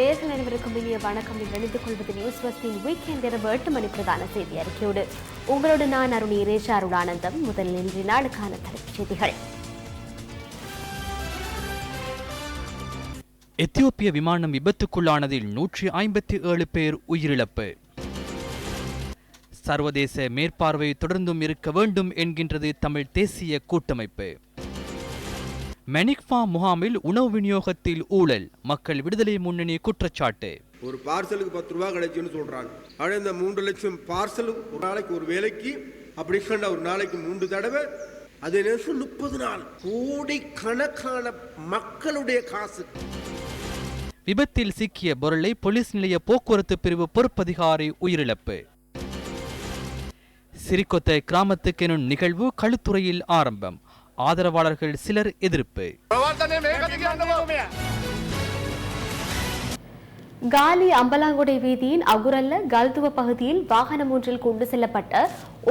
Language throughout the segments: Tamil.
நேர்கள் அனைவருக்கும் இனிய வணக்கம் இணைந்து கொள்வது நியூஸ் வஸ்தின் வீக்கெண்ட் இரவு எட்டு மணி பிரதான செய்தி அறிக்கையோடு. உங்களோடு நான் அருணி இரேஷா அருளானந்தம் முதலில் இன்று நாளுக்கான தலைப்புச் செய்திகள். எத்தியோப்பிய விமானம் விபத்துக்குள்ளானதில் நூற்றி ஐம்பத்தி ஏழு பேர் உயிரிழப்பு. சர்வதேச மேற்பார்வை தொடர்ந்தும் இருக்க வேண்டும் என்கின்றது தமிழ் தேசிய கூட்டமைப்பு. மெனிக்ஃபா முகாமில் உணவு விநியோகத்தில் ஊழல் மக்கள் விடுதலை முன்னணி குற்றச்சாட்டு. ஒரு பார்சலுக்கு பத்து ரூபா கிடைச்சுன்னு சொல்றாங்க. ஆனால் இந்த மூன்று லட்சம் பார்சல் ஒரு நாளைக்கு ஒரு வேலைக்கு அப்படி சொன்ன ஒரு நாளைக்கு மூன்று தடவை அது நிமிஷம் முப்பது நாள் கோடிக்கணக்கான மக்களுடைய காசு. விபத்தில் சிக்கிய பொருளை போலீஸ் நிலைய போக்குவரத்து பிரிவு பொறுப்பதிகாரி உயிரிழப்பு. சிறிகொத்த கிராமத்துக்கெனும் நிகழ்வு களுத்துறையில் ஆரம்பம். ஆதரவாளர்கள் சிலர் எதிர்ப்பு. காலி அம்பலாங்குடை வீதியின் அகுரல்ல கல்துவ பகுதியில் வாகனம் ஒன்றில் கொண்டு செல்லப்பட்ட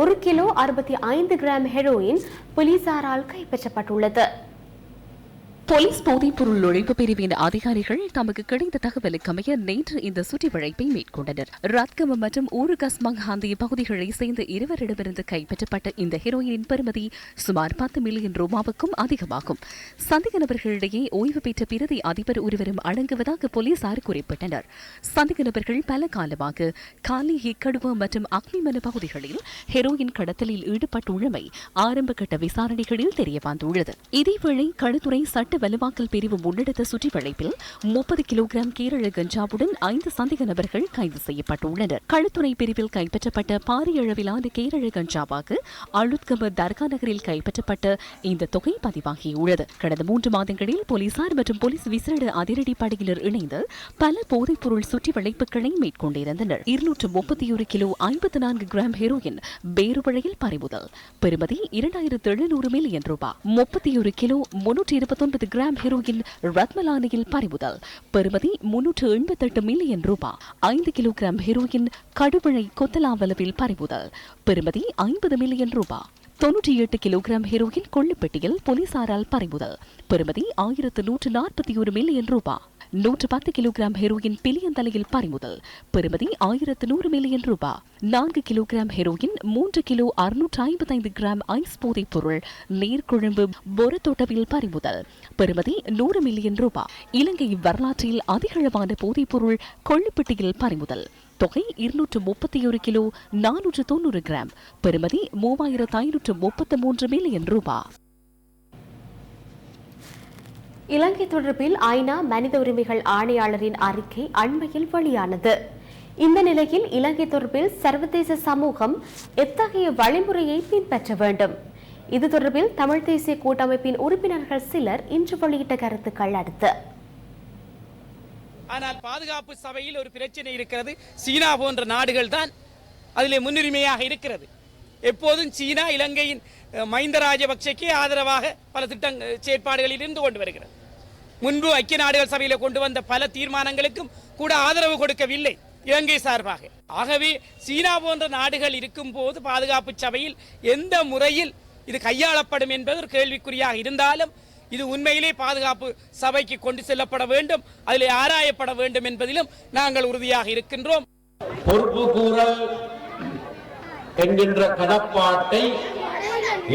ஒரு கிலோ அறுபத்தி ஐந்து கிராம் ஹெரோயின் போலீசாரால் கைப்பற்றப்பட்டுள்ளது. போலீஸ் போதைப்பொருள் ஒழிப்பு பிரிவின் அதிகாரிகள் தமக்கு கிடைத்த தகவலுக்கமைய நேற்று இந்த சுற்றிவளைப்பை மேற்கொண்டனர். ரத்கம மற்றும் ஊருகஸ்மங் ஆகிய பகுதிகளை சேர்ந்த இருவரிடமிருந்து கைப்பற்றப்பட்ட இந்த ஹெரோயினின் பெறுமதி சுமார் பத்து மில்லியன் ரூபாவுக்கும் அதிகமாகும். சந்தேக நபர்களிடையே ஓய்வு பெற்ற பிரதி அதிபர் ஒருவரும் அடங்குவதாக போலீசார் குறிப்பிட்டனர். சந்தேக நபர்கள் பல காலமாக காலி ஹிக்கடுவ மற்றும் அக்னிமன பகுதிகளில் ஹெரோயின் கடத்தலில் ஈடுபட்டுள்ளமை ஆரம்பகட்ட விசாரணைகளில் தெரியவந்துள்ளது. இதேவேளை களுத்துறை சட்ட வலுவாக்கல் பிரிவு முன்னெடுத்த சுற்றி வளைப்பில் முப்பது கிலோகிராம் கீரழ கஞ்சாவுடன் ஐந்து சந்தேக நபர்கள் கைது செய்யப்பட்டுள்ளனர். களுத்துறை பிரிவில் கைப்பற்றப்பட்ட பாரிய அளவிலான கீரழ கஞ்சாவாக அழுத்கம தர்கா நகரில் கைப்பற்றப்பட்ட இந்த தொகை பதிவாகியுள்ளது. கடந்த மூன்று மாதங்களில் போலீசார் மற்றும் போலீஸ் விசேட அதிரடி படையினர் இணைந்து பல போதைப்பொருள் சுற்றி வளைப்புகளை மேற்கொண்டிருந்தனர். இருநூற்று முப்பத்தி ஒரு கிலோ ஐம்பத்தி நான்கு கிராம் ஹெரோயின் பேருவழையில் பறிமுதல். பெறுமதி இரண்டாயிரத்து எழுநூறு மில்லியன் ரூபாய். முப்பத்தி ஒரு கிலோ முன்னூற்றி இருபத்தொன்பது கிராம் ஹெரோயில் ரத்மலானியில் பறிமுதல். பெறுமதி முன்னூற்று எண்பத்தெட்டு மில்லியன் ரூபாய். ஐந்து கிலோகிராம் ஹெரோயின் கடுவிழை கொத்தலாவலவில் பறிமுதல். பெறுமதி ஐம்பது மில்லியன் ரூபாய். தொன்னூற்றி எட்டு கிலோகிராம் ஹெரோயின் கொள்ளுப்பட்டியில் போலீசாரால் பறிமுதல். பெறுமதி ஆயிரத்து நூற்று நாற்பத்தி ஒரு மில்லியன் ரூபாய். நூற்று பத்து கிலோகிராம் ஹெரோயின் பிலியன் தலையில் பறிமுதல். பெறுமதி ஆயிரத்து நூறு மில்லியன் ரூபாய் நான்கு கிலோகிராம் ஹெரோயின் மூன்று கிலோ அறுநூற்று ஐம்பத்தைந்து கிராம் ஐஸ் போதைப் பொருள் நீர்க்குழம்பு பொறத்தோட்டவில் பறிமுதல். பெறுமதி நூறு மில்லியன் ரூபாய் இலங்கை வரலாற்றில் அதிகளவான போதைப் பொருள் கொள்ளுப்பட்டியில் பறிமுதல். தொகை இருநூற்று முப்பத்தி ஒரு கிலோ நானூற்று தொண்ணூறு கிராம். பெறுமதி மூவாயிரத்து ஐநூற்று முப்பத்து மூன்று மில்லியன் ரூபாய் இலங்கை தொடர்பில் ஐநா மனித உரிமைகள் ஆணையாளரின் அறிக்கை அண்மையில் வெளியானது. இந்த நிலையில் இலங்கை தொடர்பில் சர்வதேச சமூகம் எத்தகைய வழிமுறையை பின்பற்ற வேண்டும்? இது தொடர்பில் தமிழ் தேசிய கூட்டமைப்பின் உறுப்பினர்கள் சிலர் இன்று வெளியிட்ட கருத்துக்கள் அடுத்து. ஆனால் பாதுகாப்பு சபையில் ஒரு பிரச்சனை இருக்கிறது. சீனா போன்ற நாடுகள் தான் அதில் முன்னுரிமையாக இருக்கிறது. எப்போதும் சீனா இலங்கையின் மைந்த மஹிந்த ராஜபக்சேக்கு ஆதரவாக பல திட்டங்கள் செயற்பாடுகளில் இருந்து கொண்டு வருகிறது. முன்பு ஐக்கிய நாடுகள் சபையில் கொண்டு வந்த பல தீர்மானங்களுக்கும் கூட ஆதரவு கொடுக்கவில்லை இலங்கை சார்பாக. ஆகவே சீனா போன்ற நாடுகள் இருக்கும் போது பாதுகாப்பு சபையில் எந்த முறையில் இது கையாளப்படும் என்பது ஒரு கேள்விக்குறியாக இருந்தாலும் இது உண்மையிலே பாதுகாப்பு சபைக்கு கொண்டு செல்லப்பட வேண்டும் அதில் ஆராயப்பட வேண்டும் என்பதிலும் நாங்கள் உறுதியாக இருக்கின்றோம். பொறுப்பு கூறல் என்கின்ற கடப்பாட்டை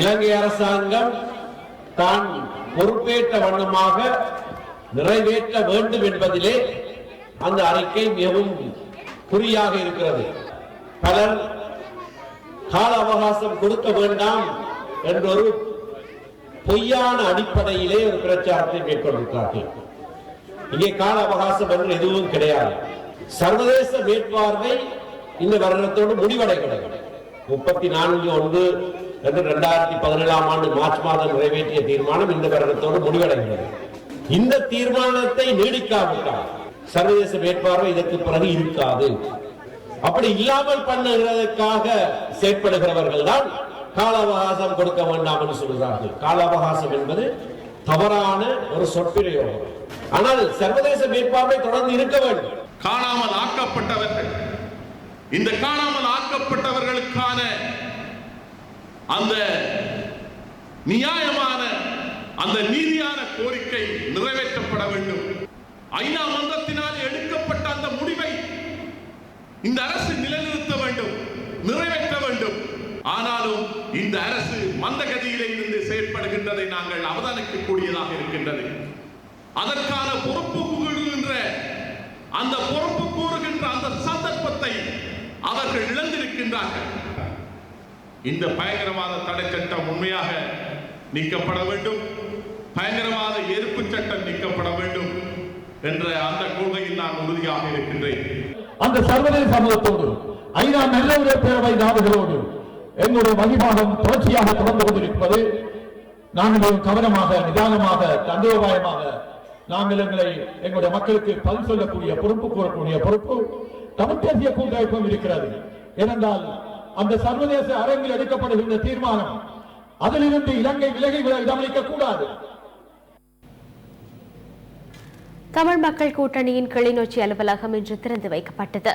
இலங்கை அரசாங்கம் தான் பொறுப்பேற்ற வண்ணமாக நிறைவேற்ற வேண்டும் என்பதிலே அந்த அறிக்கை மிகவும் குறியாக இருக்கிறது. பலர் கால அவகாசம் கொடுக்க வேண்டாம் என்றொரு பொய்யான அடிப்படையிலே ஒரு பிரச்சாரத்தை மேற்கொண்டிருக்கிறார்கள். இங்கே கால அவகாசம் என்று எதுவும் கிடையாது. சர்வதேச மேற்பார்வை இந்த வருடத்தோடு முடிவடைகிறது. முப்பத்தி நான்கு ஒன்று என்று இரண்டாயிரத்தி பதினேழாம் ஆண்டு மார்ச் மாதம் நிறைவேற்றிய தீர்மானம் இந்த வருடத்தோடு முடிவடைகிறது. இந்த தீர்மானத்தை நீடிக்காவிட்டால் சர்வதேச வேட்பாளர் இதற்கு பிறகு இருக்காது. அப்படி இல்லாமல் பண்ணுகிறதற்காக செயற்படுகிறவர்கள் தான் கால அவகாசம் கொடுக்க வேண்டாம் என்று சொல்கிறார்கள். கால அவகாசம் என்பது தவறான ஒரு சொற்பிரயோகம் ஆனால் சர்வதேச மேற்பார்வை தொடர்ந்து இருக்க வேண்டும். காணாமல் ஆக்கப்பட்டவர்கள். இந்த காணாமல் ஆக்கப்பட்டவர்களுக்கான அந்த நியாயமான அந்த நீதியான கோரிக்கை நிறைவேற்றப்பட வேண்டும். ஐநா மன்றத்தினால் எடுக்கப்பட்ட இந்த அரசு நிலைநிறுத்த வேண்டும் நிறைவேற்ற வேண்டும். ஆனாலும் இந்த அரசு மந்தகதியிலே இருந்து செயற்படுகின்றதை நாங்கள் அவதானிக்கக்கூடியதாக இருக்கின்றது. அதற்கான பொறுப்பு கூறுகின்ற அந்த பொறுப்பு கூறுகின்ற அந்த சந்தர்ப்பத்தை அவர்கள் இழந்திருக்கின்றார்கள். இந்த பயங்கரவாத தடை சட்டம் உண்மையாக நீக்கப்பட வேண்டும். பயங்கரவாத எதிர்ப்பு சட்டம் நீக்கப்பட வேண்டும் என்ற அந்த கொள்கையில் நான் உறுதியாக இருக்கின்றேன் அந்த சர்வதேச சமூகத்தோடு ஐநா நல்ல பேரவை நாடுகளோடு எங்களுடைய வழிபாகம் தொடர்ச்சியாக தொடர்ந்து கொண்டிருப்பது நாங்கள் கவனமாக நிதானமாக தந்திரோபாயமாக நாங்கள் எங்களை எங்களுடைய மக்களுக்கு பதில் சொல்லக்கூடிய பொறுப்பு கூறக்கூடிய பொறுப்பு தமிழ் தேசிய கூட்டமைப்பும் இருக்கிறது ஏனென்றால் அந்த சர்வதேச அரங்கில் எடுக்கப்படுகின்ற தீர்மானம் அதிலிருந்து இலங்கை விலகி விட இடமளிக்க கூடாது தமிழ் மக்கள் கூட்டணியின் கிளிநொச்சி அலுவலகம் இன்று திறந்து வைக்கப்பட்டது.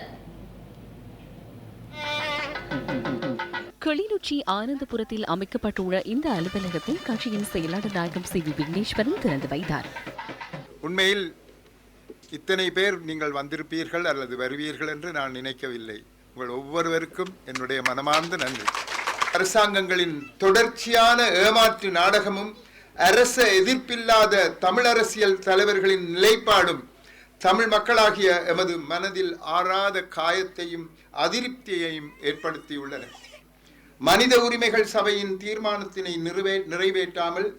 கிளிநொச்சி ஆனந்தபுரத்தில் அமைக்கப்பட்டுள்ள இந்த அலுவலகத்தை கட்சியின் செயலாளர் நாயகம் சி வி விக்னேஸ்வரன் திறந்து வைத்தார். உண்மையில் இத்தனை பேர் நீங்கள் வந்திருப்பீர்கள் அல்லது வருவீர்கள் என்று நான் நினைக்கவில்லை. உங்கள் ஒவ்வொருவருக்கும் என்னுடைய மனமார்ந்த நன்றி. அரசாங்கங்களின் தொடர்ச்சியான ஏமாற்று நாடகமும் அரச எதிர்ப்பில்லாத தமிழரசியல் தலைவர்களின் நிலைப்பாடும் தமிழ் மக்களாகிய எமது மனதில் ஆறாத காயத்தையும் அதிருப்தியையும் ஏற்படுத்தியுள்ளன. மனித உரிமைகள் சபையின் தீர்மானத்தினை நிறைவே நிறைவேற்றாமல்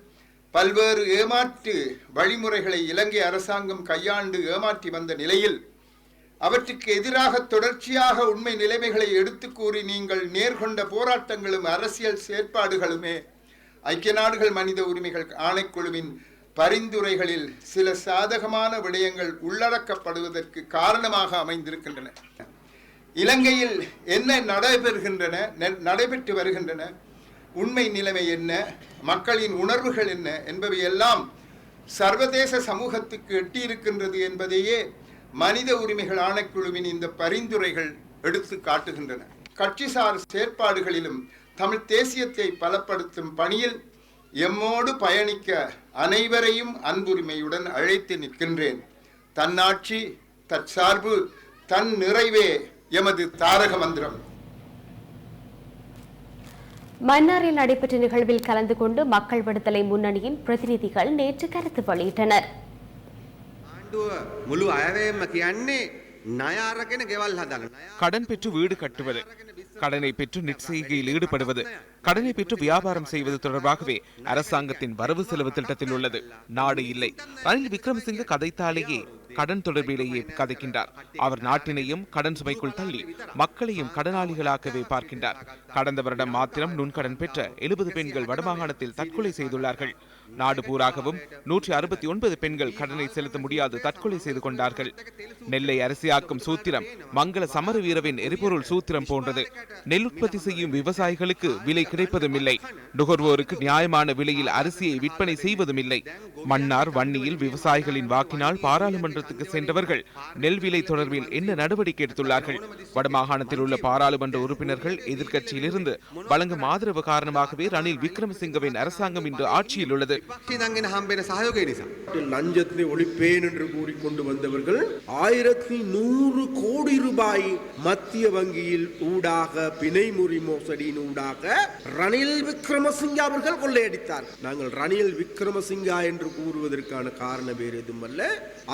பல்வேறு ஏமாற்று வழிமுறைகளை இலங்கை அரசாங்கம் கையாண்டு ஏமாற்றி வந்த நிலையில் அவற்றுக்கு எதிராக தொடர்ச்சியாக உண்மை நிலைமைகளை எடுத்து கூறி நீங்கள் நேர்கொண்ட போராட்டங்களும் அரசியல் செயற்பாடுகளுமே ஐக்கிய நாடுகள் மனித உரிமைகள் ஆணைக்குழுவின் பரிந்துரைகளில் சில சாதகமான விடயங்கள் உள்ளடக்கப்படுவதற்கு காரணமாக அமைந்திருக்கின்றன. இலங்கையில் என்ன நடைபெறுகின்றன ந- நடைபெற்று வருகின்றன உண்மை நிலைமை என்ன மக்களின் உணர்வுகள் என்ன என்பவையெல்லாம் சர்வதேச சமூகத்துக்கு எட்டியிருக்கின்றது என்பதையே மனித உரிமைகள் ஆணைக்குழுவின் இந்த பரிந்துரைகள் எடுத்து காட்டுகின்றன கட்சிசார் செயற்பாடுகளிலும் தமிழ் தேசியத்தை பலப்படுத்தும் பணியில் எம்மோடு பயணிக்க அனைவரையும் அன்புரிமையுடன் அழைத்து நிற்கின்றேன் தன்னாட்சி தற்சார்பு தன் நிறைவே எமது தாரக மந்திரம் மன்னாரில் நடைபெற்ற நிகழ்வில் கலந்து கொண்டு மக்கள் விடுதலை முன்னணியின் பிரதிநிதிகள் நேற்று கருத்து வெளியிட்டனர் ආණ්ඩුව මුළු අයවේම කියන්නේ ණය අරගෙන ගෙවල් හදන්න. ණය கடன் பெற்று வீடு கட்டுவது கடனை பெற்று நிச்சயிகையில் ஈடுபடுவது கடனை பெற்று வியாபாரம் செய்வது தொடர்பாகவே அரசாங்கத்தின் வரவு செலவு திட்டத்தில் உள்ளது. நாடு இல்லை. ரணில் விக்ரமசிங்க கதைத்தாலேயே கடன் தொடர்பிலேயே கதைக்கின்றார். அவர் நாட்டினையும் கடன் சுமைக்குள் தள்ளி மக்களையும் கடனாளிகளாக்கவே பார்க்கின்றார். கடந்த வருடம் மாத்திரம் நுண்கடன் பெற்ற எழுபது பெண்கள் வடமாகாணத்தில் தற்கொலை செய்துள்ளார்கள். நாடு பூராகவும் நூற்றி அறுபத்தி ஒன்பது பெண்கள் கடனை செலுத்த முடியாது தற்கொலை செய்து கொண்டார்கள். நெல்லை அரசியாக்கும் சூத்திரம் மங்கள சமர வீரவின் எரிபொருள் சூத்திரம் போன்றது. நெல் உற்பத்தி செய்யும் விவசாயிகளுக்கு விலை கிடைப்பதும் இல்லை. நுகர்வோருக்கு நியாயமான விலையில் அரிசியை விற்பனை செய்வதும் இல்லை. மன்னார் வன்னியில் விவசாயிகளின் வாக்கினால் பாராளுமன்றத்துக்கு சென்றவர்கள் நெல் விலை தொடர்பில் என்ன நடவடிக்கை எடுத்துள்ளார்கள்? வடமாகாணத்தில் உள்ள பாராளுமன்ற உறுப்பினர்கள் எதிர்க்கட்சியிலிருந்து வழங்கும் ஆதரவு காரணமாகவே ரணில் விக்ரமசிங்கவின் அரசாங்கம் இன்று ஆட்சியில் உள்ளது. விபாக்ஷிதாங்கின ஹாம்பேன சகயோக நிசா. லஞ்சத்தை ஒழிப்பேன் என்று கூறிக்கொண்டு வந்தவர்கள் ஆயிரத்தி நூறு கோடி ரூபாய் மத்திய வங்கியில் ஊடாக பிணைமுறி மோசடியின் ஊடாக ரணில் விக்ரமசிங்கா அவர்கள் கொள்ளையடித்தார். நாங்கள் ரணில் விக்ரமசிங்கா என்று கூறுவதற்கான காரணம் வேறு எதுவும் அல்ல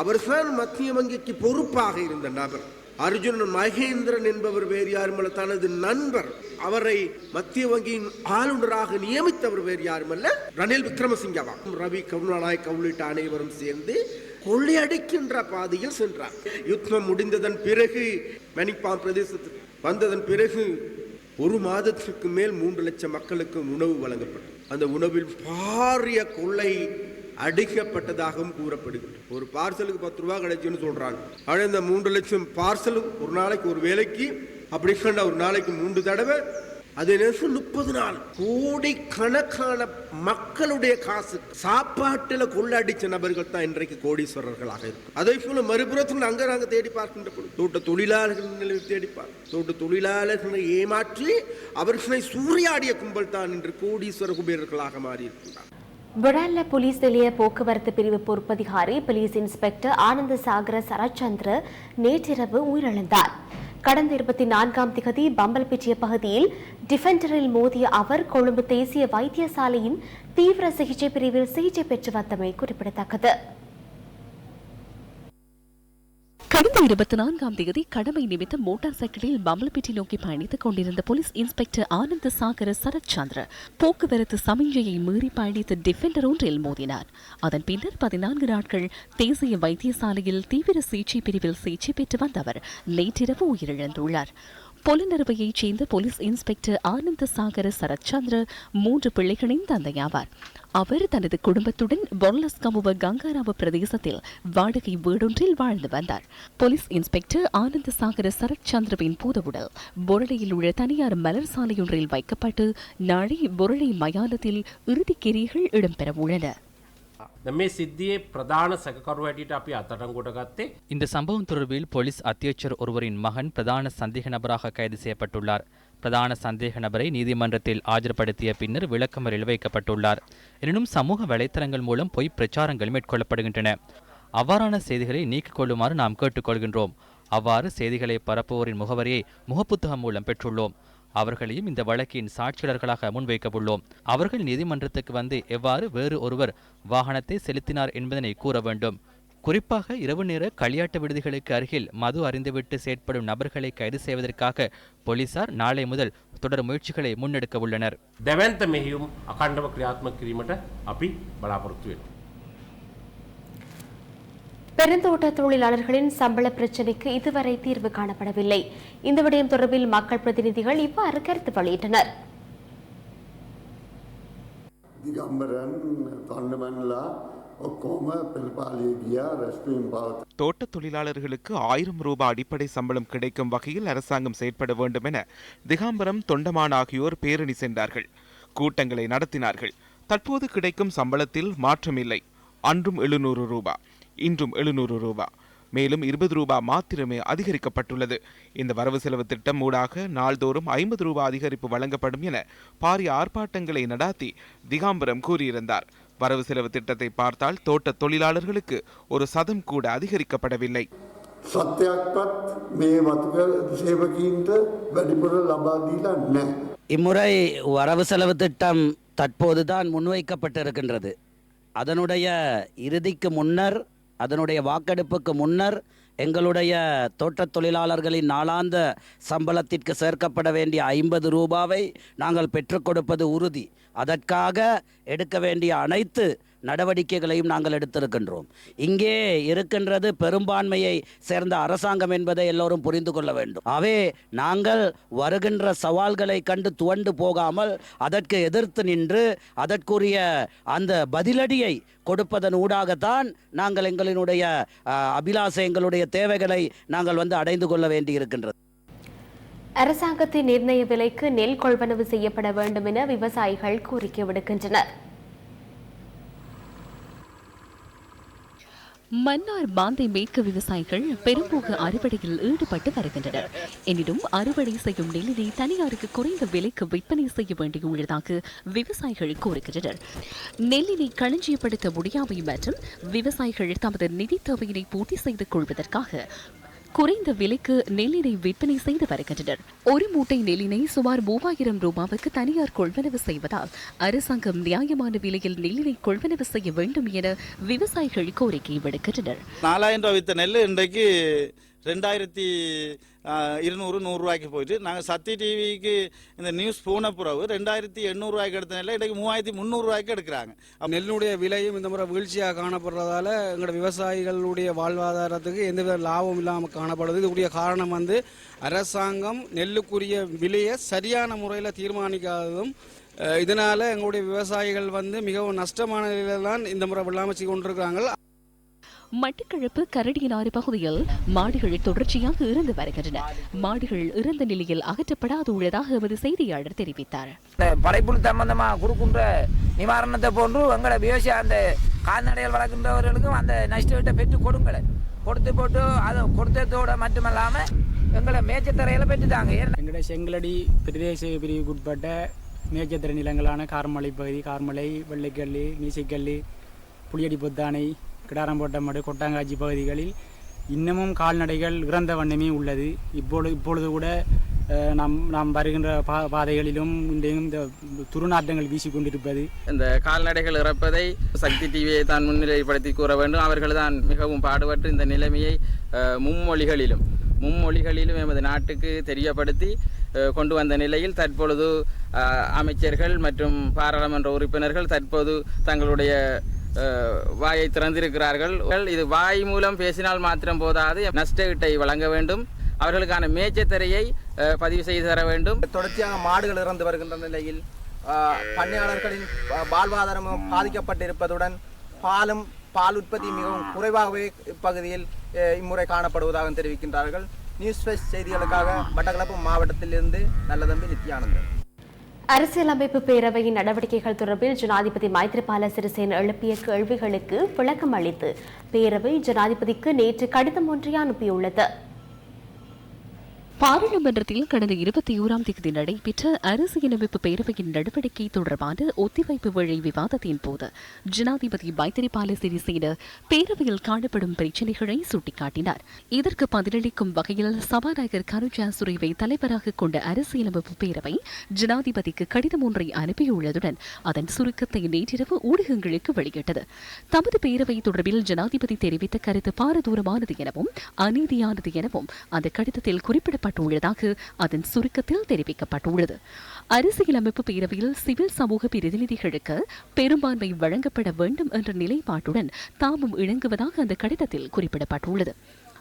அவர்தான் மத்திய வங்கிக்கு பொறுப்பாக இருந்த நபர். அர்ஜுனன் மகேந்திரன் என்பவர் வேறு யாருமல்ல தனது நண்பர். அவரை மத்திய வங்கியின் ஆளுநராக நியமித்தவர் வேறு யாருமல்ல ரணில் விக்ரமசிங்கவா. ரவி கருணாநாயக் உள்ளிட்ட அனைவரும் சேர்ந்து கொள்ளையடிக்கின்ற பாதையில் சென்றார். யுத்தம் முடிந்ததன் பிறகு மணிப்பாம் பிரதேசத்துக்கு வந்ததன் பிறகு ஒரு மாதத்திற்கு மேல் மூன்று லட்சம் மக்களுக்கு உணவு வழங்கப்பட்டது. அந்த உணவில் பாரிய கொள்ளை அடிக்கப்பட்டதாகவும் கூறப்படுகிறது. ஒரு பார்சலுக்கு பத்து ரூபா கிடைச்சுன்னு சொல்றாங்க. ஆனால் இந்த மூன்று லட்சம் பார்சல் ஒரு நாளைக்கு ஒரு வேலைக்கு அப்படி கண்ட ஒரு நாளைக்கு மூன்று தடவை அது என்ன முப்பது நாள். கோடி கணக்கான மக்களுடைய காசு. சாப்பாட்டில் கொள்ளடிச்ச நபர்கள் தான் இன்றைக்கு கோடீஸ்வரர்களாக இருக்கும். அதே போல மறுபுறத்தில் அங்க நாங்க தேடி பார்க்கின்ற பொழுது தோட்ட தொழிலாளர்கள் தேடிப்பார் தோட்ட தொழிலாளர்களை ஏமாற்றி அவர்களை சூறையாடிய கும்பல் தான் இன்று கோடீஸ்வர குபேரர்களாக மாறி இருக்கின்றார் விடால போலீஸ் நிலைய போக்குவரத்து பிரிவு பொறுப்பதிகாரி போலீஸ் இன்ஸ்பெக்டர் ஆனந்த சாகர சரச்சந்திர நேற்றிரவு உயிரிழந்தார். கடந்த இருபத்தி நான்காம் திகதி பம்பல்பிட்டிய பகுதியில் டிஃபெண்டரில் மோதிய அவர் கொழும்பு தேசிய வைத்தியசாலையின் தீவிர சிகிச்சை பிரிவில் சிகிச்சை பெற்று வந்தமை குறிப்பிடத்தக்கது. கடந்த இருபத்தி நான்காம் தேதி கடமை நிமித்தம் மோட்டார் சைக்கிளில் மம்மலப்பேட்டை நோக்கி பயணித்துக் கொண்டிருந்த போலீஸ் இன்ஸ்பெக்டர் ஆனந்த சாகர சரத்சந்திர போக்குவரத்து சமிஞ்சையை மீறி பயணித்த டிஃபெண்டர் ஒன்றில் மோதினார். அதன் பின்னர் பதினான்கு நாட்கள் தேசிய வைத்தியசாலையில் தீவிர சிகிச்சை பிரிவில் சிகிச்சை பெற்று வந்த அவர் நேற்றிரவு உயிரிழந்துள்ளார். பொலனறுவையைச் சேர்ந்த போலீஸ் இன்ஸ்பெக்டர் ஆனந்த சாகர சரத்சந்திர மூன்று பிள்ளைகளின் தந்தையாவார். அவர் தனது குடும்பத்துடன் பொர்லஸ்கமுவ கங்காராவ பிரதேசத்தில் வாடகை வீடொன்றில் வாழ்ந்து வந்தார். போலீஸ் இன்ஸ்பெக்டர் ஆனந்த சாகர சரத்சந்திரவின் பூதவுடல் பொருளையில் உள்ள தனியார் மலர் சாலையொன்றில் வைக்கப்பட்டு நாளை பொருளை மயானத்தில் இறுதிக்கிரியர்கள் இடம்பெற உள்ளன. මේ සිද්ධියේ ප්‍රධාන සැකකරු හැටියට අපි අත්අඩංගුවට ගත්තේ இந்த சம்பவம் தொடர்பில் போலீஸ் அத்தியட்சர் ஒருவரின் மகன் பிரதான சந்தேக நபராக கைது செய்யப்பட்டுள்ளார் பிரதான சந்தேக நபரை நீதிமன்றத்தில் ஆஜர்படுத்திய பின்னர் விளக்கமறில் வைக்கப்பட்டுள்ளார் எனினும் சமூக வலைத்தளங்கள் மூலம் பொய் பிரச்சாரங்கள் மேற்கொள்ளப்படுகின்றன அவ்வாறான செய்திகளை நீக்கிக் கொள்ளுமாறு நாம் கேட்டுக்கொள்கின்றோம் அவ்வாறு செய்திகளை பரப்புவோரின் முகவரியை முகப்புத்தகம் மூலம் பெற்றுள்ளோம் அவர்களையும் இந்த வழக்கின் சாட்சியாளர்களாக முன்வைக்கவுள்ளோம். அவர்கள் நீதிமன்றத்துக்கு வந்து எவ்வாறு வேறு ஒருவர் வாகனத்தை செலுத்தினார் என்பதனை கூற வேண்டும். குறிப்பாக இரவு நேர களியாட்ட விடுதிகளுக்கு அருகில் மது அறிந்துவிட்டு செயற்படும் நபர்களை கைது செய்வதற்காக போலீசார் நாளை முதல் தொடர் முயற்சிகளை முன்னெடுக்க உள்ளனர் பெருந்தோட்ட தொழிலாளர்களின் சம்பள பிரச்சினைக்கு இதுவரை தீர்வு காணப்படவில்லை. இந்த விடயம் தொடர்பில் மக்கள் பிரதிநிதிகள் இவ்வாறு கருத்து வெளியிட்டனர். தோட்ட தொழிலாளர்களுக்கு ஆயிரம் ரூபாய் அடிப்படை சம்பளம் கிடைக்கும் வகையில் அரசாங்கம் செயற்பட வேண்டும் என திகாம்பரம் தொண்டமான் ஆகியோர் பேரணி சென்றார்கள். கூட்டங்களை நடத்தினார்கள். தற்போது கிடைக்கும் சம்பளத்தில் மாற்றமில்லை. அன்றும் எழுநூறு ரூபாய் இன்றும் எழுநூறு ரூபா. மேலும் இருபது ரூபாய் மாத்திரமே அதிகரிக்கப்பட்டுள்ளது. இந்த வரவு செலவு திட்டம் ஊடாக நாள்தோறும் ஐம்பது ரூபா அதிகரிப்பு வழங்கப்படும் என பாரிய ஆர்ப்பாட்டங்களை நடாத்தி திகாம்பரம் கூறியிருந்தார். வரவு செலவு திட்டத்தை பார்த்தால் தோட்ட தொழிலாளர்களுக்கு ஒரு சதம் கூட அதிகரிக்கப்படவில்லை. இம்முறை வரவு செலவு திட்டம் தற்போதுதான் முன்வைக்கப்பட்டிருக்கின்றது. அதனுடைய இறுதிக்கு முன்னர் அதனுடைய வாக்கெடுப்புக்கு முன்னர் எங்களுடைய தோட்டத் தொழிலாளர்களின் நாளாந்த சம்பளத்திற்கு சேர்க்கப்பட வேண்டிய ஐம்பது ரூபாவை நாங்கள் பெற்றுக் கொடுப்பது உறுதி. அதற்காக எடுக்க வேண்டிய அனைத்து நடவடிக்கைகளையும் நாங்கள் எடுத்திருக்கின்றோம். இங்கே இருக்கின்றது பெரும்பான்மையை சேர்ந்த அரசாங்கம் என்பதை எல்லோரும் புரிந்து கொள்ள வேண்டும். அவே நாங்கள் வருகின்ற சவால்களை கண்டு துவண்டு போகாமல் அதற்கு எதிர்த்து நின்று அதற்குரிய அந்த பதிலடியை கொடுப்பதன் ஊடாகத்தான் நாங்கள் எங்களினுடைய அஹ், எங்களுடைய தேவைகளை நாங்கள் வந்து அடைந்து கொள்ள வேண்டி இருக்கின்றது அரசாங்கத்தின் நிர்ணய விலைக்கு நெல் கொள்வனவு செய்யப்பட வேண்டும் என விவசாயிகள் கோரிக்கை விடுக்கின்றனர். மன்னார் பாந்தை மேற்கு விவசாயிகள் பெரும்போக்கு அறுவடையில் ஈடுபட்டு வருகின்றனர். எனினும் அறுவடை செய்யும் நெல்லினை தனியாருக்கு குறைந்த விலைக்கு விற்பனை செய்ய வேண்டியுள்ளதாக விவசாயிகள் கோருகின்றனர் நெல்லினை களஞ்சியப்படுத்த முடியாமை மற்றும் விவசாயிகள் தமது நிதி தேவையினை பூர்த்தி செய்து கொள்வதற்காக குறைந்த விலைக்கு நெல்லினை விற்பனை செய்து வருகின்றனர். ஒரு மூட்டை நெல்லினை சுமார் மூவாயிரம் ரூபாவுக்கு தனியார் கொள்வனவு செய்வதால் அரசாங்கம் நியாயமான விலையில் நெல்லினை கொள்வனவு செய்ய வேண்டும் என விவசாயிகள் கோரிக்கை விடுக்கின்றனர். நாலாயிரம் ரூபாய் வித்த நெல் இன்றைக்கு ரெண்டாயிரத்தி இருநூறு நூறுரூவாய்க்கு போயிட்டு நாங்கள் சத்தி டிவிக்கு இந்த நியூஸ் போன பிறகு ரெண்டாயிரத்தி எண்ணூறுரூவாய்க்கு எடுத்த நிலை இன்றைக்கு மூவாயிரத்தி முந்நூறுரூவாய்க்கு எடுக்கிறாங்க. நெல்லுடைய விலையும் இந்த முறை வீழ்ச்சியாக காணப்படுறதால எங்களோட விவசாயிகளுடைய வாழ்வாதாரத்துக்கு எந்தவித லாபம் இல்லாமல் காணப்படுது. இதுக்குரிய காரணம் வந்து அரசாங்கம் நெல்லுக்குரிய விலையை சரியான முறையில் தீர்மானிக்காததும் இதனால் எங்களுடைய விவசாயிகள் வந்து மிகவும் நஷ்டமான நிலையில தான் இந்த முறை விளாமச்சு கொண்டிருக்கிறாங்க. மட்டக்களப்பு கரடியனாறு பகுதியில் மாடுகள் தொடர்ச்சியாக இறந்து வருகின்றன. மாடுகள் இறந்த நிலையில் அகற்றப்படாது உள்ளதாக எமது செய்தியாளர் தெரிவித்தார். படைப்புழு சம்பந்தமா கொடுக்கின்ற நிவாரணத்தை போன்று எங்களோட விவசாய அந்த கால்நடைகள் வளர்க்கின்றவர்களுக்கும் அந்த நஷ்டத்தை பெற்று கொடுங்களை. கொடுத்து போட்டு அதை கொடுத்ததோட மட்டுமல்லாம எங்களை மேய்ச்சத்தரையில பெற்றுட்டாங்க ஏன்னா எங்களோட செங்கலடி பிரதேச பிரிவுக்கு உட்பட்ட மேற்கத்திர நிலங்களான கார்மலை பகுதி கார்மலை வெள்ளைக்கல்லி மீசைக்கல்லி புளியடி பொத்தானை கிடாரம்போட்டமடு கொட்டாங்காட்சி பகுதிகளில் இன்னமும் கால்நடைகள் இறந்த வண்ணமே உள்ளது. இப்பொழுது இப்பொழுது கூட நம் நாம் வருகின்ற பா பாதைகளிலும் இன்றையும் இந்த துருநாற்றங்கள் வீசிக்கொண்டிருப்பது இந்த கால்நடைகள் இறப்பதை சக்தி டிவியை தான் முன்னிலைப்படுத்தி கூற வேண்டும். அவர்கள் தான் மிகவும் பாடுபட்டு இந்த நிலைமையை மும்மொழிகளிலும் மும்மொழிகளிலும் எமது நாட்டுக்கு தெரியப்படுத்தி கொண்டு வந்த நிலையில் தற்பொழுது அமைச்சர்கள் மற்றும் பாராளுமன்ற உறுப்பினர்கள் தற்போது தங்களுடைய வாயை திறந்திருக்கிறார்கள். இது வாய் மூலம் பேசினால் மாத்திரம் போதாது. நஷ்டஈட்டை வழங்க வேண்டும். அவர்களுக்கான மேய்ச்சத்தரையை பதிவு செய்து தர வேண்டும். தொடர்ச்சியாக மாடுகள் இறந்து வருகின்ற நிலையில் பண்ணையாளர்களின் வாழ்வாதாரமும் பாதிக்கப்பட்டிருப்பதுடன் பாலும் பால் உற்பத்தி மிகவும் குறைவாகவே இப்பகுதியில் இம்முறை காணப்படுவதாக தெரிவிக்கின்றார்கள். நியூஸ் ஃபெஸ்ட் செய்திகளுக்காக மட்டக்களப்பு மாவட்டத்திலிருந்து நல்லதம்பி நித்யானந்தன். அரசியலமைப்பு பேரவையின் நடவடிக்கைகள் தொடர்பில் ஜனாதிபதி மைத்ரிபால சிறிசேன எழுப்பிய கேள்விகளுக்கு விளக்கம் அளித்து பேரவை ஜனாதிபதிக்கு நேற்று கடிதம் ஒன்றை அனுப்பியுள்ளது. பாராளுமன்றத்தில் கடந்த இருபத்தி ஓராம் தேதி நடைபெற்ற அரசியலமைப்பு பேரவையின் நடவடிக்கை தொடர்பான ஒத்திவைப்பு வழி விவாதத்தின் போது ஜனாதிபதி மைத்திரிபால சிறிசேன பேரவையில் காணப்படும் பிரச்சினைகளை சுட்டிக்காட்டினார். இதற்கு பதிலளிக்கும் வகையில் சபாநாயகர் கருஜா சுரேவை தலைவராக கொண்ட அரசியலமைப்பு பேரவை ஜனாதிபதிக்கு கடிதம் ஒன்றை அனுப்பியுள்ளதுடன் அதன் சுருக்கத்தை நேற்றிரவு ஊடகங்களுக்கு வெளியிட்டது. தமது பேரவை தொடர்பில் ஜனாதிபதி தெரிவித்த கருத்து பாரதூரமானது எனவும் அநீதியானது எனவும் அந்த கடிதத்தில் குறிப்பிடப்பட்டுள்ளதாக அதன் சுருக்கத்தில் தெரிவிக்கப்பட்டுள்ளது. அரசியலமைப்பு பேரவையில் சிவில் சமூக பிரதிநிதிகளுக்கு பெரும்பான்மை வழங்கப்பட வேண்டும் என்ற நிலைப்பாட்டுடன் தாமும் இணங்குவதாக அந்த கடிதத்தில் குறிப்பிடப்பட்டுள்ளது.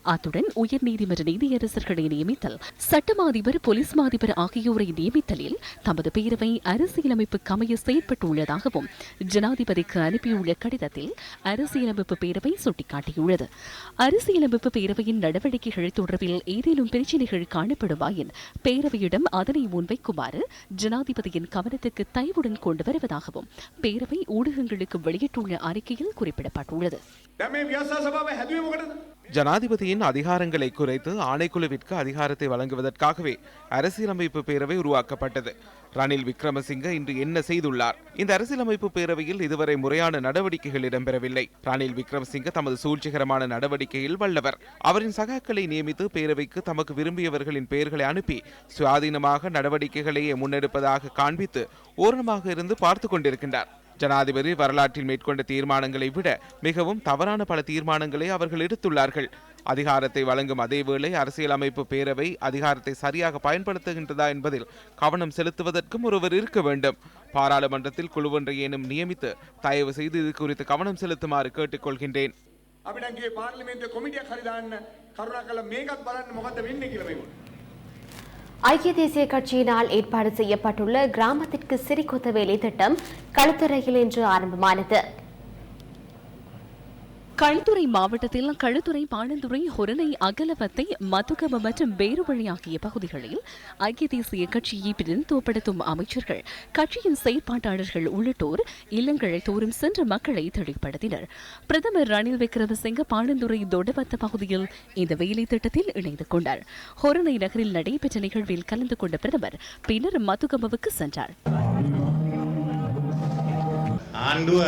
அத்துடன் உயர்நீதிமன்ற நீதியரசர்களை நியமித்தல் சட்டமா அதிபர் போலீஸ் அதிபர் ஆகியோரை நியமித்தலில் தமது பேரவை அரசியலமைப்பு கமைய செயற்பட்டுள்ளதாகவும் ஜனாதிபதிக்கு அனுப்பியுள்ள கடிதத்தில் அரசியலமைப்பு பேரவை சுட்டிக்காட்டியுள்ளது. அரசியலமைப்பு பேரவையின் நடவடிக்கைகள் தொடர்பில் ஏதேனும் பிரச்சினைகள் காணப்படுமாயின் பேரவையிடம் அதனை முன்வைக்குமாறு ஜனாதிபதியின் கவனத்துக்கு தயவுடன் கொண்டு வருவதாகவும் பேரவை ஊடகங்களுக்கு வெளியிட்டுள்ள அறிக்கையில் குறிப்பிடப்பட்டுள்ளது. ஜனாதிபதியின் அதிகாரங்களை குறைத்து ஆணைக்குழுவிற்கு அதிகாரத்தை வழங்குவதற்காகவே அரசியலமைப்பு பேரவை உருவாக்கப்பட்டது. ரணில் விக்ரமசிங்க இன்று என்ன செய்துள்ளார்? இந்த அரசியலமைப்பு பேரவையில் இதுவரை முறையான நடவடிக்கைகள் இடம்பெறவில்லை. ரணில் விக்ரமசிங்க தமது சூழ்ச்சிகரமான நடவடிக்கையில் வல்லவர். அவரின் சகாக்களை நியமித்து பேரவைக்கு தமக்கு விரும்பியவர்களின் பெயர்களை அனுப்பி சுயாதீனமாக நடவடிக்கைகளையே முன்னெடுப்பதாக காண்பித்து ஓரணமாக இருந்து பார்த்து கொண்டிருக்கின்றார். ஜனாதிபதி வரலாற்றில் மேற்கொண்ட தீர்மானங்களை விட மிகவும் தவறான பல தீர்மானங்களை அவர்கள் எடுத்துள்ளார்கள். அதிகாரத்தை வழங்கும் அதேவேளை அரசியலமைப்பு பேரவை அதிகாரத்தை சரியாக பயன்படுத்துகின்றதா என்பதில் கவனம் செலுத்துவதற்கும் ஒருவர் இருக்க வேண்டும். பாராளுமன்றத்தில் குழுவொன்றை ஏனும் நியமித்து தயவு செய்து இது குறித்து கவனம் செலுத்துமாறு கேட்டுக்கொள்கின்றேன். ஐக்கிய தேசிய கட்சியினால் ஏற்பாடு செய்யப்பட்டுள்ள கிராமத்திற்கு சிறிகொத்த வேலை திட்டம் களுத்துறையில் இன்று ஆரம்பமானது. களுத்துறை மாவட்டத்தில் களுத்துறை பாணந்துறை ஹொரணை அகலவத்தை மதுகம மற்றும் பேருவழி ஆகிய பகுதிகளில் ஐக்கிய தேசிய கட்சியை பிரதிநிதித்துவப்படுத்தும் அமைச்சர்கள் கட்சியின் செயற்பாட்டாளர்கள் உள்ளிட்டோர் இல்லங்களை தோறும் சென்று மக்களை தெளிவுபடுத்தினர். பிரதமர் ரணில் விக்ரமசிங்க பாணந்துறை தொடபத்த பகுதியில் இந்த வேலை திட்டத்தில் இணைந்து கொண்டார். ஹொரணை நகரில் நடைபெற்ற நிகழ்வில் கலந்து கொண்ட பிரதமர் பின்னர் மதுகபவுக்கு சென்றார். ஆண்டுவ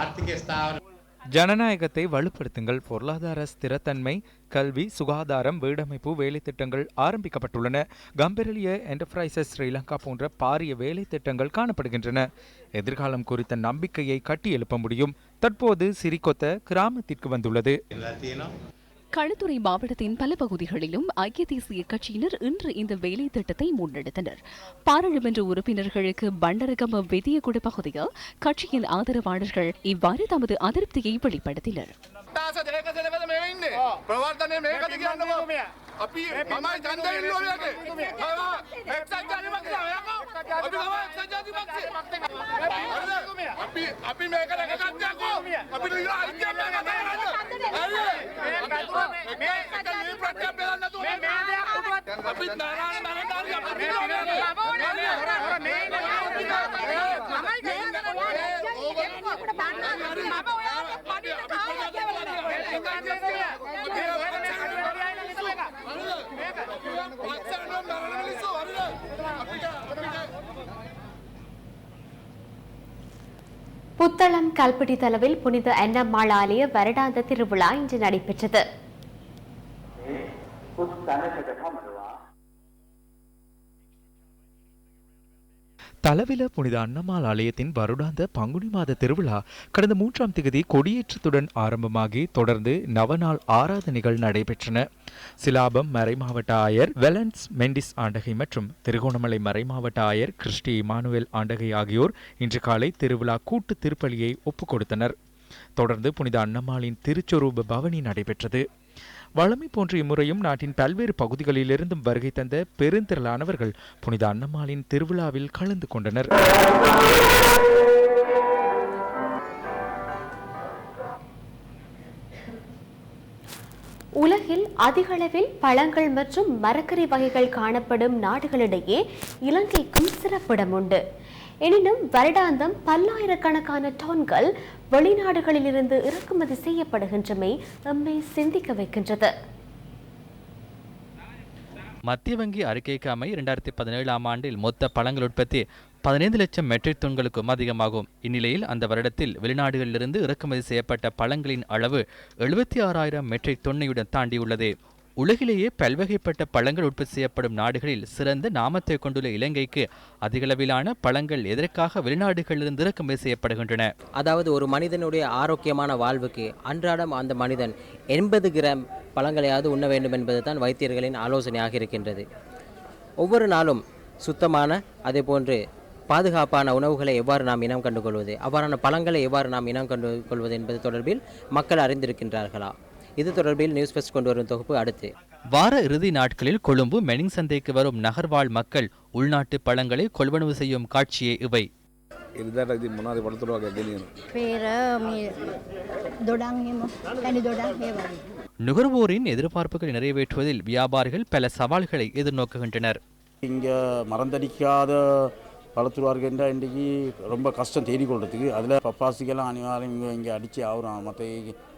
ஆர்த்திக ஸ்தாபனம் ஜனநாயகத்தை வலுப்படுத்துங்கள். பொருளாதார ஸ்திரத்தன்மை கல்வி சுகாதாரம் வீடமைப்பு வேலைத்திட்டங்கள் ஆரம்பிக்கப்பட்டுள்ளன. கம்பெரலிய என்டர்பிரைசஸ் ஸ்ரீலங்கா போன்ற பாரிய வேலைத்திட்டங்கள் காணப்படுகின்றன. எதிர்காலம் குறித்த நம்பிக்கையை கட்டியெழுப்ப முடியும். தற்போது சிறிகொத்த கிராமத்திற்கு வந்துள்ளது. களுத்துறை மாவட்டத்தின் பல பகுதிகளிலும் ஐக்கிய தேசிய கட்சியினர் இன்று இந்த வேலை திட்டத்தை முன்னெடுத்தனர். பாராளுமன்ற உறுப்பினர்களுக்கு பண்டரகம வெதியகுட பகுதியில் கட்சியின் ஆதரவாளர்கள் இவ்வாறு தமது அதிருப்தியை வெளிப்படுத்தினர். अभी हमारे जानते इन लोग एक्साइज जाने मांगते हैं आपको अभी हमारे एक्साइज जाने मांगते हैं अभी अभी मैं क्या लगा करते आपको अभी नहीं आ रही क्या मैं करते हैं अरे मैं इधर नहीं प्रश्न पेरा ना तो अभी नारायण नारायण नारायण अभी नहीं होगा हमारे घर में बाबा புத்தளம் கல்பிடி தளவில் புனித அன்னம்மாள் ஆலய வருடாந்த திருவிழா இன்று நடைபெற்றது. தலவில புனித அன்னமால் ஆலயத்தின் வருடாந்த பங்குனி மாத திருவிழா கடந்த மூன்றாம் திகதி கொடியேற்றத்துடன் ஆரம்பமாகி தொடர்ந்து நவநாள் ஆராதனைகள் நடைபெற்றன. சிலாபம் மறைமாவட்ட ஆயர் வெலன்ஸ் மெண்டிஸ் ஆண்டகை மற்றும் திருகோணமலை மறைமாவட்ட ஆயர் கிறிஸ்டி இமானுவேல் ஆண்டகை ஆகியோர் இன்று காலை திருவிழா கூட்டு திருப்பலியை ஒப்புக் கொடுத்தனர். தொடர்ந்து புனித அன்னம்மாளின் திருச்சொரூப பவனி நடைபெற்றது. வழமை போன்ற இம்முறையும் நாட்டின் பல்வேறு பகுதிகளிலிருந்தும் வருகை தந்த பெருந்திரளானவர்கள் புனித அன்னம்மாளின் திருவிழாவில் கலந்து கொண்டனர். உலகில் அதிகளவில் பழங்கள் மற்றும் மரக்கறி வகைகள் காணப்படும் நாடுகளிடையே இலங்கைக்கும் சிறப்பிடம் உண்டு எனினும் வருடாந்தம் பல்லாயிரக்கணக்கான டோன்கள் வெளிநாடுகளிலிருந்து இறக்குமதி செய்யப்படுகின்றமை நம்மை சிந்திக்க வைக்கின்றது. மத்திய வங்கி அறிக்கைக்கு அமை இரண்டாயிரத்தி பதினேழாம் ஆண்டில் மொத்த பழங்கள் உற்பத்தி பதினைந்து லட்சம் மெட்ரிக் டன்களுக்கும் அதிகமாகும். இந்நிலையில் அந்த வருடத்தில் வெளிநாடுகளிலிருந்து இறக்குமதி செய்யப்பட்ட பழங்களின் அளவு எழுபத்தி ஆறாயிரம் மெட்ரிக் தொன்னையுடன் தாண்டியுள்ளது. உலகிலேயே பல்வகைப்பட்ட பழங்கள் உற்பத்தி செய்யப்படும் நாடுகளில் சிறந்த நாமத்தை கொண்டுள்ள இலங்கைக்கு அதிகளவிலான பழங்கள் எதற்காக வெளிநாடுகளிலிருந்து இறக்குமதி செய்யப்படுகின்றன? அதாவது ஒரு மனிதனுடைய ஆரோக்கியமான வாழ்வுக்கு அன்றாடம் அந்த மனிதன் எண்பது கிராம் பழங்களையாவது உண்ண வேண்டும் என்பது தான் வைத்தியர்களின் ஆலோசனையாக இருக்கின்றது. ஒவ்வொரு நாளும் சுத்தமான அதே போன்று பாதுகாப்பான உணவுகளை எவ்வாறு நாம் இனம் கண்டுகொள்வது அவ்வாறான பழங்களை எவ்வாறு நாம் இனம் கண்டு கொள்வது என்பது தொடர்பில் மக்கள் அறிந்திருக்கின்றார்களா? இது தொடர்பில் நியூஸ் ஃபெஸ்ட் கொண்டு வரும் தொகுப்பு அடுத்து வார இறுதி நாட்களில் கொழும்பு மெனிங் சந்தைக்கு வரும் நகர்வாழ் மக்கள் உள்நாட்டு பழங்களை கொள்வனவு செய்யும் காட்சியே இவை ඉරිදාට ඉතින් මොනවද පළතුරු වගේ ගෙනියන පේර මේ දොඩන් එහෙම පැණි දොඩන් ඒ වගේ. நுகர்வோரின் எதிர்பார்ப்புகளை நிறைவேற்றுவதில் வியாபாரிகள் பல சவால்களை எதிர்நோக்குகின்றனர் இங்கே மறந்தடிக்காத பழத்துரு வர்க்கண்டா இன்றைக்கி ரொம்ப கஷ்டம் தேடிக்கொள்றதுக்கு அதில் பப்பாசிக்கெல்லாம் அனிவாரம் இங்கே இங்கே அடித்து ஆகுறாங்க மற்ற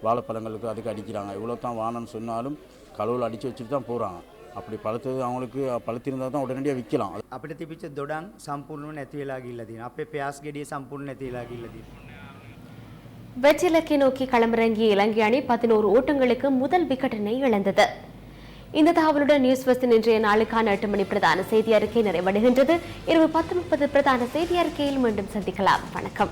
வாழைப்பழங்களுக்கு அதுக்கு அடிக்கிறாங்க இவ்வளோ தான் வானம்னு சொன்னாலும் கழுவில் அடித்து வச்சுட்டு தான் போகிறாங்க அப்படி பழுத்தது அவங்களுக்கு பழுத்திருந்தால் தான் உடனடியாக விற்கலாம் අපිට තිබිච්ච දොඩන් සම්පූර්ණව නැති වෙලා ගිහිල්ලා තියෙනවා. අපේ පෙයාස් ගෙඩිය සම්පූර්ණ නැති වෙලා ගිහිල්ලා තියෙනවා. வெற்றிலக்கை நோக்கி களமிறங்கிய இலங்கை அணி பதினோரு ஓட்டங்களுக்கு முதல் விக்கெட்டினை இழந்தது இந்த தகவலுடன் நியூஸ் ஃபர்ஸ்டின் இன்றைய நாளுக்கான எட்டு மணி பிரதான செய்தி அறிக்கை நிறைவடைகின்றது. இரவு பத்து முப்பது பிரதான செய்தி அறிக்கையில் மீண்டும் சந்திக்கலாம். வணக்கம்.